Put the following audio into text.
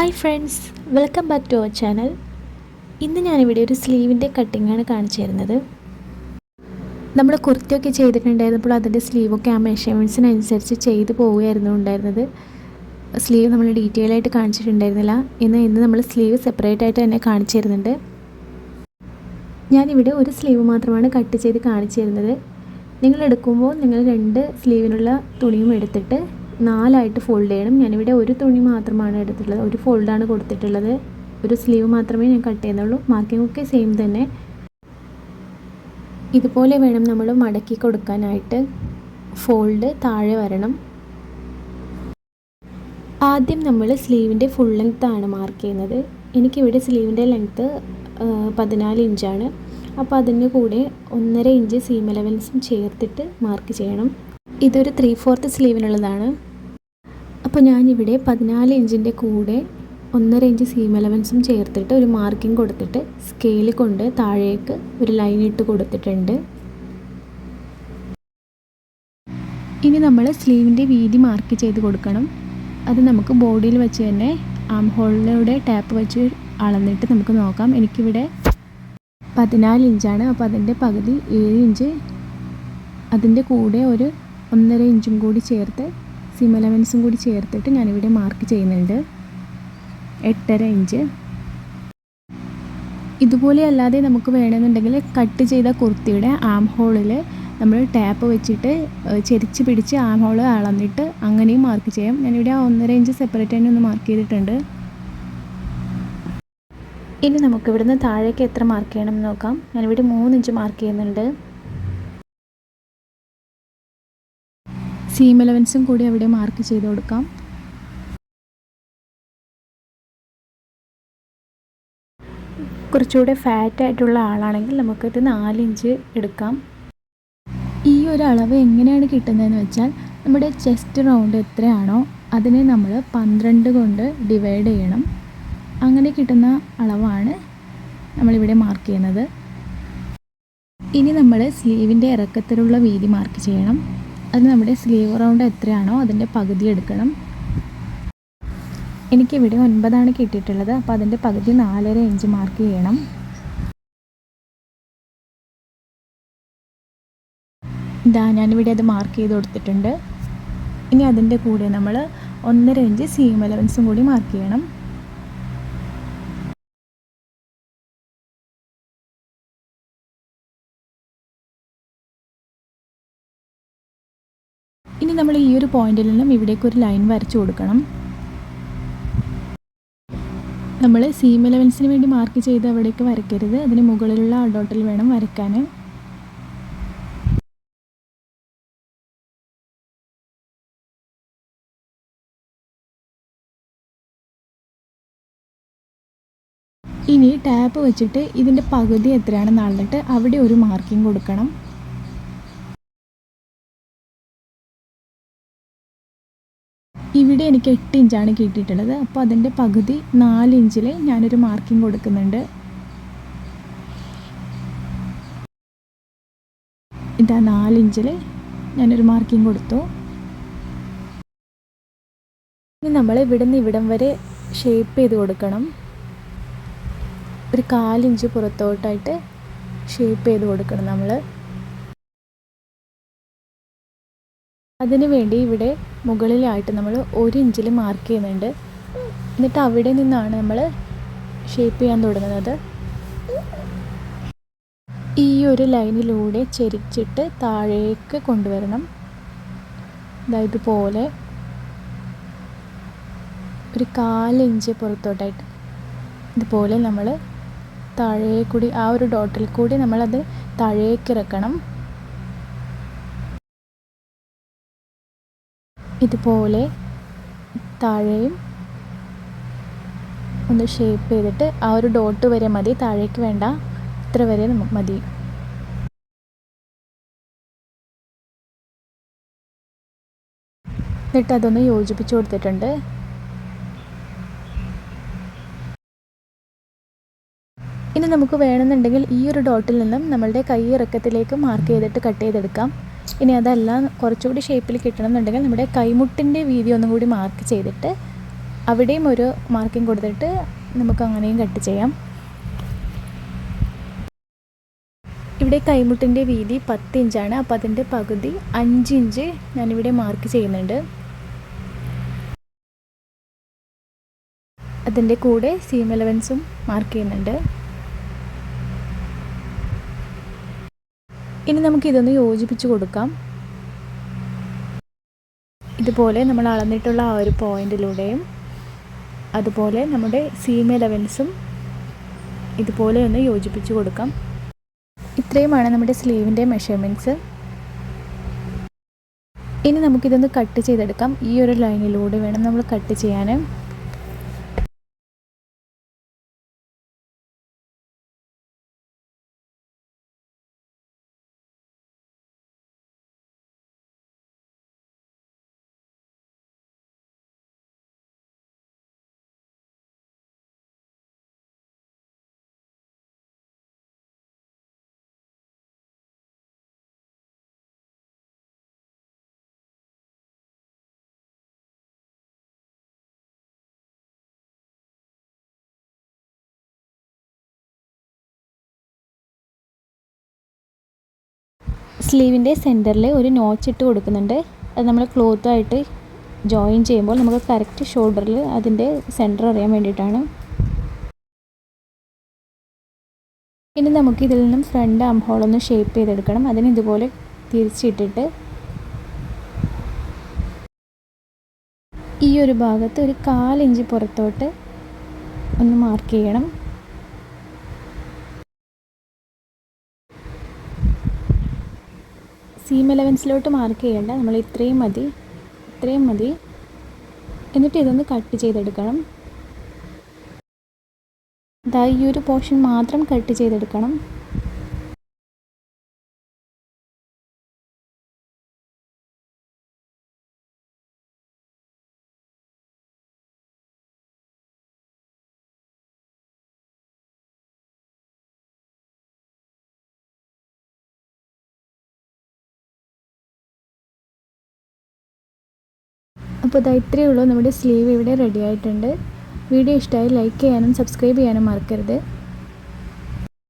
Hi friends welcome back to our channel ഇന്ന് ഞാനിവിടെ ഒരു സ്ലീവിന്റെ കട്ടിങ്ങാണ് കാണിച്ചു തരുന്നത് നമ്മൾ കുർത്തിയൊക്കെ ചെയ്തിട്ടുണ്ടായിരുന്നപ്പോൾ അതിന്റെ സ്ലീവൊക്കെ ആ മെഷർമെന്റ്സിനനുസരിച്ച് ചെയ്ത് പോവുകയായിരുന്നു ഉണ്ടായിരുന്നത്. സ്ലീവ് നമ്മൾ ഡീറ്റെയിൽ ആയിട്ട് കാണിച്ചിട്ടുണ്ടായിരുന്നില്ല. ഇന്ന് ഇന്ന് നമ്മൾ സ്ലീവ് സെപ്പറേറ്റ് ആയിട്ട് തന്നെ കാണിച്ചു തരുന്നുണ്ട് ഞാനിവിടെ ഒരു സ്ലീവ് മാത്രമാണ് കട്ട് ചെയ്ത് കാണിച്ചു തരുന്നത് നിങ്ങൾ എടുക്കുമ്പോൾ നിങ്ങൾ രണ്ട് സ്ലീവിനുള്ള തുണിയും എടുത്തിട്ട് നാലായിട്ട് ഫോൾഡ് ചെയ്യണം. ഞാനിവിടെ ഒരു തുണി മാത്രമാണ് എടുത്തിട്ടുള്ളത്. ഒരു ഫോൾഡാണ് കൊടുത്തിട്ടുള്ളത്. ഒരു സ്ലീവ് മാത്രമേ ഞാൻ കട്ട് ചെയ്യുന്നുള്ളൂ. മാർക്കിംഗ് ഒക്കെ സെയിം തന്നെ. ഇതുപോലെ വേണം നമ്മൾ മടക്കി കൊടുക്കാനായിട്ട് ഫോൾഡ് താഴെ വരണം. ആദ്യം നമ്മൾ സ്ലീവിന്റെ ഫുൾ ലെങ്ത് ആണ് മാർക്ക് ചെയ്യുന്നത്. എനിക്കിവിടെ സ്ലീവിന്റെ ലെങ്ത്ത് പതിനാല് ഇഞ്ചാണ് അപ്പോൾ അതിന് കൂടെ ഒന്നര ഇഞ്ച് സീം അലവൻസും ചേർത്തിട്ട് മാർക്ക് ചെയ്യണം. ഇതൊരു ത്രീ ഫോർത്ത് സ്ലീവിനുള്ളതാണ് അപ്പോൾ ഞാനിവിടെ പതിനാല് ഇഞ്ചിന്റെ കൂടെ ഒന്നര ഇഞ്ച് സീം അലവൻസും ചേർത്തിട്ട് ഒരു മാർക്കിംഗ് കൊടുത്തിട്ട് സ്കെയിൽ കൊണ്ട് താഴേക്ക് ഒരു ലൈൻ ഇട്ട് കൊടുത്തിട്ടുണ്ട്. ഇനി നമ്മൾ സ്ലീവിന്റെ വീതി മാർക്ക് ചെയ്ത് കൊടുക്കണം. അത് നമുക്ക് ബോഡിയിൽ വെച്ച് തന്നെ ആം ഹോളിലൂടെ ടാപ്പ് വെച്ച് അളന്നിട്ട് നമുക്ക് നോക്കാം. എനിക്കിവിടെ പതിനാല് ഇഞ്ചാണ്. അപ്പോൾ അതിന്റെ പകുതി ഏഴ് ഇഞ്ച്. അതിന്റെ കൂടെ ഒരു ഒന്നര ഇഞ്ചും കൂടി ചേർത്ത് സിം എലവൻസും കൂടി ചേർത്തിട്ട് ഞാനിവിടെ മാർക്ക് ചെയ്യുന്നുണ്ട്. എട്ടര ഇഞ്ച്. ഇതുപോലെ അല്ലാതെ നമുക്ക് വേണമെന്നുണ്ടെങ്കിൽ കട്ട് ചെയ്ത കുർത്തിയുടെ ആം ഹോളിൽ നമ്മൾ ടാപ്പ് വെച്ചിട്ട് ചെരിച്ച് പിടിച്ച് ആം ഹോൾ അളന്നിട്ട് അങ്ങനെയും മാർക്ക് ചെയ്യാം. ഞാനിവിടെ ആ ഒന്നര ഇഞ്ച് സെപ്പറേറ്റ് തന്നെ ഒന്ന് മാർക്ക് ചെയ്തിട്ടുണ്ട്. ഇനി നമുക്കിവിടുന്ന് താഴേക്ക് എത്ര മാർക്ക് ചെയ്യണം എന്ന് നോക്കാം. ഞാനിവിടെ മൂന്ന് ഇഞ്ച് മാർക്ക് ചെയ്യുന്നുണ്ട്. സീം എലവൻസും കൂടി അവിടെ മാർക്ക് ചെയ്ത് കൊടുക്കാം. കുറച്ചുകൂടെ ഫാറ്റ് ആയിട്ടുള്ള ആളാണെങ്കിൽ നമുക്കിത് നാലിഞ്ച് എടുക്കാം. ഈ ഒരു അളവ് എങ്ങനെയാണ് കിട്ടുന്നതെന്ന് വെച്ചാൽ നമ്മുടെ ചെസ്റ്റ് റൗണ്ട് എത്രയാണോ അതിനെ നമ്മൾ പന്ത്രണ്ട് കൊണ്ട് ഡിവൈഡ് ചെയ്യണം. അങ്ങനെ കിട്ടുന്ന അളവാണ് നമ്മളിവിടെ മാർക്ക് ചെയ്യുന്നത്. ഇനി നമ്മൾ സ്ലീവിന്റെ ഇറക്കത്തിലുള്ള വീതി മാർക്ക് ചെയ്യണം. അത് നമ്മുടെ സ്ലീവ് റൗണ്ട് എത്രയാണോ അതിന്റെ പകുതി എടുക്കണം. എനിക്കിവിടെ ഒൻപതാണ് കിട്ടിയിട്ടുള്ളത്. അപ്പോൾ അതിന്റെ പകുതി നാലര ഇഞ്ച് മാർക്ക് ചെയ്യണം. ഇതാ ഞാനിവിടെ അത് മാർക്ക് ചെയ്ത് കൊടുത്തിട്ടുണ്ട്. ഇനി അതിന്റെ കൂടെ നമ്മൾ ഒന്നര ഇഞ്ച് സീം അലവൻസും കൂടി മാർക്ക് ചെയ്യണം. ഇനി നമ്മൾ ഈ ഒരു പോയിന്റിൽ നിന്നും ഇവിടേക്ക് ഒരു ലൈൻ വരച്ചു കൊടുക്കണം. നമ്മൾ സീം ഇലവൻസിന് വേണ്ടി മാർക്ക് ചെയ്ത് അവിടേക്ക് വരയ്ക്കരുത്. അതിന് മുകളിലുള്ള ഡോട്ടിൽ വേണം വരയ്ക്കാൻ. ഇനി ടാപ്പ് വെച്ചിട്ട് ഇതിന്റെ പകുതി എത്രയാണെന്ന് അളന്നിട്ട് അവിടെ ഒരു മാർക്കിംഗ് കൊടുക്കണം. എനിക്ക് എട്ട് ഇഞ്ചാണ് കിട്ടിയിട്ടുള്ളത്. അപ്പോൾ അതിന്റെ പകുതി നാല് ഇഞ്ചിൽ ഞാനൊരു മാർക്കിംഗ് കൊടുക്കുന്നുണ്ട്. ഇതാ നാലിഞ്ചിൽ ഞാനൊരു മാർക്കിംഗ് കൊടുത്തു. ഇനി നമ്മൾ ഇവിടെ നിന്ന് ഇവിടം വരെ ഷേപ്പ് ചെയ്ത് കൊടുക്കണം. ഒരു കാലിഞ്ച് പുറത്തോട്ടായിട്ട് ഷേപ്പ് ചെയ്ത് കൊടുക്കണം നമ്മൾ അതിനുവേണ്ടി ഇവിടെ മുകളിലായിട്ട് നമ്മൾ ഒരു ഇഞ്ചിൽ മാർക്ക് ചെയ്യുന്നുണ്ട്. എന്നിട്ട് അവിടെ നിന്നാണ് നമ്മൾ ഷേപ്പ് ചെയ്യാൻ തുടങ്ങുന്നത്. ഈ ഒരു ലൈനിലൂടെ ചെരിച്ചിട്ട് താഴേക്ക് കൊണ്ടുവരണം. അതായത് പോലെ ഒരു കാലിഞ്ച് പുറത്തോട്ടായിട്ട് ഇതുപോലെ നമ്മൾ താഴേ കൂടി ആ ഒരു ഡോട്ടിൽ കൂടി നമ്മളത് താഴേക്ക് ഇറക്കണം ഇതുപോലെ താഴെയും ഒന്ന് ഷേപ്പ് ചെയ്തിട്ട് ആ ഒരു ഡോട്ട് വരെ മതി. താഴേക്ക് വേണ്ട. ഇത്ര വരെ മതി. എന്നിട്ട് അതൊന്ന് യോജിപ്പിച്ച് കൊടുത്തിട്ടുണ്ട്. ഇനി നമുക്ക് വേണമെന്നുണ്ടെങ്കിൽ ഈ ഒരു ഡോട്ടിൽ നിന്നും നമ്മളുടെ കൈ ഇറക്കത്തിലേക്ക് മാർക്ക് ചെയ്തിട്ട് കട്ട് ചെയ്തെടുക്കാം. ഇനി അതല്ല കുറച്ചുകൂടി ഷേപ്പിൽ കിട്ടണം എന്നുണ്ടെങ്കിൽ നമ്മുടെ കൈമുട്ടിന്റെ വീതി ഒന്നും കൂടി മാർക്ക് ചെയ്തിട്ട് അവിടെയും ഒരു മാർക്കിംഗ് കൊടുത്തിട്ട് നമുക്ക് അങ്ങനെയും കട്ട് ചെയ്യാം. ഇവിടെ കൈമുട്ടിന്റെ വീതി പത്ത് ഇഞ്ചാണ് അപ്പോൾ അതിന്റെ പകുതി അഞ്ച് ഇഞ്ച് ഞാനിവിടെ മാർക്ക് ചെയ്യുന്നുണ്ട്. അതിന്റെ കൂടെ സീം എലവൻസും മാർക്ക് ചെയ്യുന്നുണ്ട്. ഇനി നമുക്ക് ഇതൊന്ന് യോജിപ്പിച്ച് കൊടുക്കാം. ഇതുപോലെ നമ്മൾ അളന്നിട്ടുള്ള ആ ഒരു പോയിന്റിലൂടെയും അതുപോലെ നമ്മുടെ സീം എലവൻസും ഇതുപോലെ ഒന്ന് യോജിപ്പിച്ച് കൊടുക്കാം. ഇത്രയുമാണ് നമ്മുടെ സ്ലീവിന്റെ മെഷർമെന്റ്സ് ഇനി നമുക്കിതൊന്ന് കട്ട് ചെയ്തെടുക്കാം. ഈ ഒരു ലൈനിലൂടെ വേണം നമ്മൾ കട്ട് ചെയ്യാൻ. സ്ലീവിന്റെ സെന്ററിൽ ഒരു നോച്ച് ഇട്ട് കൊടുക്കുന്നുണ്ട്. അത് നമ്മൾ ക്ലോത്തായിട്ട് ജോയിൻ ചെയ്യുമ്പോൾ നമുക്ക് കറക്റ്റ് ഷോൾഡറിൽ അതിന്റെ സെന്റർ അറിയാൻ വേണ്ടിയിട്ടാണ്. ഇനി നമുക്ക് ഇതിൽ നിന്നും ഫ്രണ്ട് ആം ഹോൾ ഒന്ന് ഷേപ്പ് ചെയ്തെടുക്കണം. അതിന് ഇതുപോലെ തിരിച്ചിട്ടിട്ട് ഈ ഒരു ഭാഗത്ത് ഒരു കാലിഞ്ച് പുറത്തോട്ട് ഒന്ന് മാർക്ക് ചെയ്യണം. സീം എലവൻസിലോട്ട് മാർക്ക് ചെയ്യേണ്ട. നമ്മൾ ഇത്രയും മതി ഇത്രയും മതി. എന്നിട്ട് ഇതൊന്ന് കട്ട് ചെയ്തെടുക്കണം. ഇതാ ഈ ഒരു പോർഷൻ മാത്രം കട്ട് ചെയ്തെടുക്കണം. അപ്പോൾ ഇതാ ഇത്രയേ ഉള്ളൂ. നമ്മുടെ സ്ലീവ് ഇവിടെ റെഡി ആയിട്ടുണ്ട്. വീഡിയോ ഇഷ്ടമായി ലൈക്ക് ചെയ്യാനും സബ്സ്ക്രൈബ് ചെയ്യാനും മറക്കരുത്.